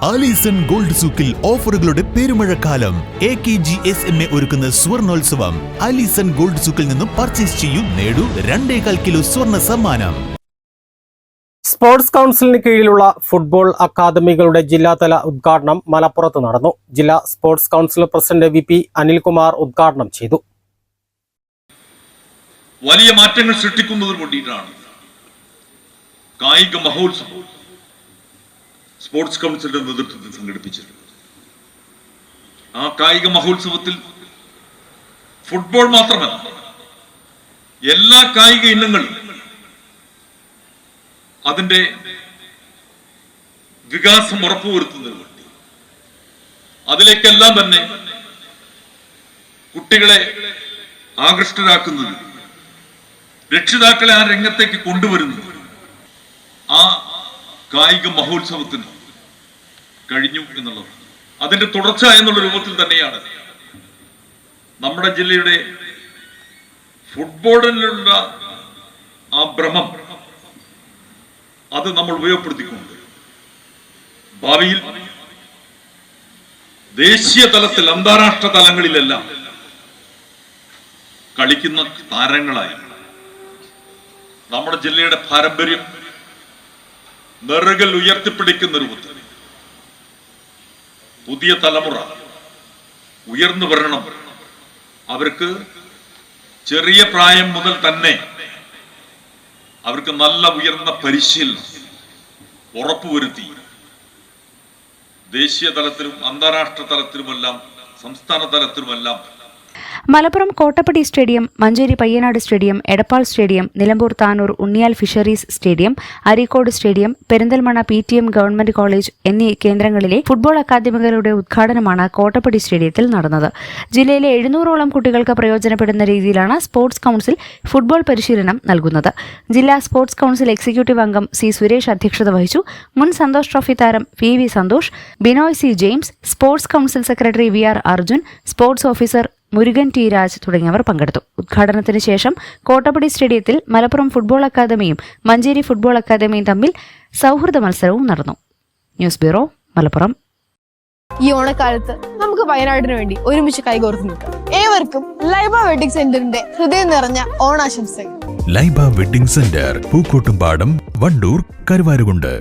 Alison gold സൂക്കിൽ ഓഫറുകളുടെ പെരുമഴക്കാലം. A K G S M A ഒരുക്കുന്ന സ്വർണോത്സവം. ആലീസൺ ഗോൾഡ് സൂക്കിൽ നിന്നും പർച്ചേസ് ചെയ്യൂ നേടൂ രണ്ടേകാൽ കിലോ സ്വർണ സമ്മാനം. സ്പോർട്സ് കൗൺസിലിന് കീഴിലുള്ള ഫുട്ബോൾ അക്കാദമികളുടെ ജില്ലാതല ഉദ്ഘാടനം മലപ്പുറത്ത് നടന്നു. ജില്ലാ sports council president V P Anilkumar ഉദ്ഘാടനം ചെയ്തു. വലിയ മാറ്റങ്ങൾ സൃഷ്ടിക്കുന്നതിന് വേണ്ടിയിട്ടാണ് കായിക മഹോത്സവം. സ്പോർട്സ് കൗൺസിലിന്റെ നേതൃത്വത്തിൽ സംഘടിപ്പിച്ചത് ആ കായിക മഹോത്സവത്തിൽ ഫുട്ബോൾ മാത്രമല്ല എല്ലാ കായിക ഇനങ്ങളും അതിന്റെ വികാസം ഉറപ്പുവരുത്തുന്നതിന് വേണ്ടി. അതിലേക്കെല്ലാം തന്നെ കുട്ടികളെ ആകൃഷ്ടരാക്കുന്നതിന് രക്ഷിതാക്കളെ ആ രംഗത്തേക്ക് കൊണ്ടുവരുന്നു ആ കായിക മഹോത്സവത്തിന് കഴിഞ്ഞു എന്നുള്ളത്. അതിന്റെ തുടർച്ച എന്നുള്ള രൂപത്തിൽ തന്നെയാണ് നമ്മുടെ ജില്ലയുടെ ഫുട്ബോളിലുള്ള ആ ഭ്രമം അത് നമ്മൾ ഉപയോഗപ്പെടുത്തിക്കൊണ്ട് ഭാവിയിൽ ദേശീയ തലത്തിൽ അന്താരാഷ്ട്ര തലങ്ങളിലെല്ലാം കളിക്കുന്ന താരങ്ങളായി നമ്മുടെ ജില്ലയുടെ പാരമ്പര്യം നെറുകൾ ഉയർത്തിപ്പിടിക്കുന്ന ഒരു രൂപത്തിൽ പുതിയ തലമുറ ഉയർന്നു വരണം. അവർക്ക് ചെറിയ പ്രായം മുതൽ തന്നെ അവർക്ക് നല്ല ഉയർന്ന പരിശീലനം ഉറപ്പുവരുത്തി. ദേശീയ തലത്തിലും അന്താരാഷ്ട്ര തലത്തിലുമെല്ലാം സംസ്ഥാന തലത്തിലുമെല്ലാം Malappuram Kottappadi stadium Manjeri Payyanad stadium Edappal stadium Nilambur Tanur Unniyal fisheries stadium Areekode stadium Perinthalmanna P T M government college എന്നീ കേന്ദ്രങ്ങളിലെ ഫുട്ബോൾ അക്കാദമികളുടെ ഉദ്ഘാടനമാണ് കോട്ടപ്പടി സ്റ്റേഡിയത്തിൽ നടന്നത്. ജില്ലയിലെ എഴുന്നൂറോളം കുട്ടികൾക്ക് പ്രയോജനപ്പെടുന്ന രീതിയിലാണ് സ്പോർട്സ് കൗൺസിൽ ഫുട്ബോൾ പരിശീലനം നൽകുന്നത്. ജില്ലാ സ്പോർട്സ് കൗൺസിൽ എക്സിക്യൂട്ടീവ് അംഗം സി സുരേഷ് അധ്യക്ഷത വഹിച്ചു. മുൻ സന്തോഷ് ട്രോഫി താരം P V Santhosh Binoy C James sports council secretary V R Arjun sports officer Murugan T Raj തുടങ്ങിയവർ പങ്കെടുത്തു. ഉദ്ഘാടനത്തിന് ശേഷം കോട്ടപ്പടി സ്റ്റേഡിയത്തിൽ മലപ്പുറം ഫുട്ബോൾ അക്കാദമിയും മഞ്ചേരി ഫുട്ബോൾ അക്കാദമിയും തമ്മിൽ സൗഹൃദ മത്സരവും നടന്നു. News bureau Malappuram. ഈ ഓണക്കാലത്ത് നമുക്ക് വയനാടിന് വേണ്ടി ഒരുമിച്ച് കൈകോർത്ത് നിൽക്കാം. ഏവർക്കും ലൈബ വെഡിങ് സെന്ററിന്റെ ഹൃദയം നിറഞ്ഞ ഓണാശംസകൾ. Laiba wedding centre Pookkottumpadam Wandoor Karuvarakundu.